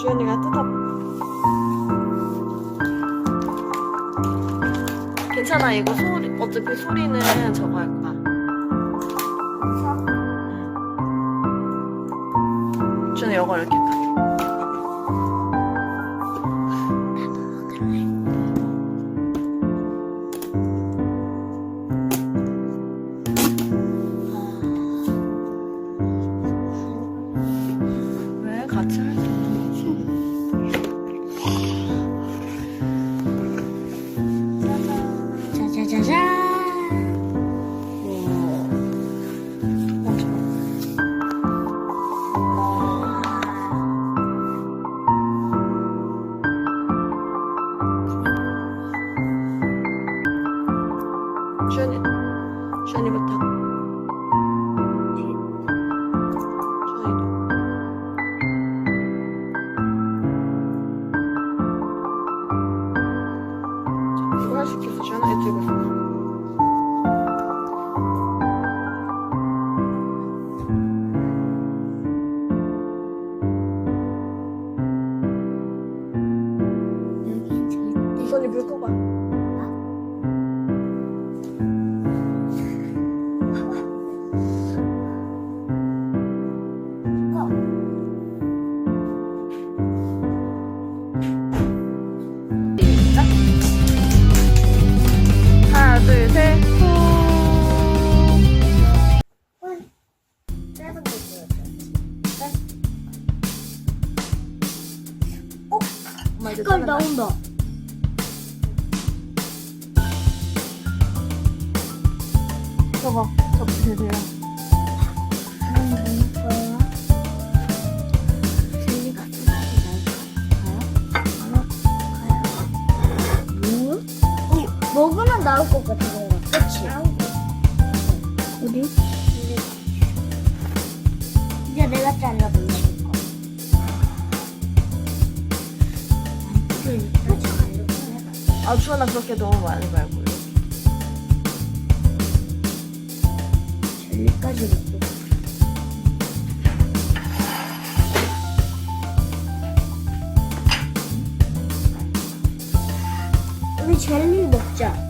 주연이가 뜯어. 괜찮아 이거 소리 어차피 소리는 저거 할 거야. 주연이 이거 이렇게 까. 왜 같이 절대 이선이 물 꺼봐. 색깔 자른다. 나온다. 저거 접시? 어, 먹으면 나올 것 같아, 그거. 그치? 어디? 이제 내가 잘라볼게. 아추워나 그렇게 너무 많이 말고요. 여기까지 우리 젤리 먹자.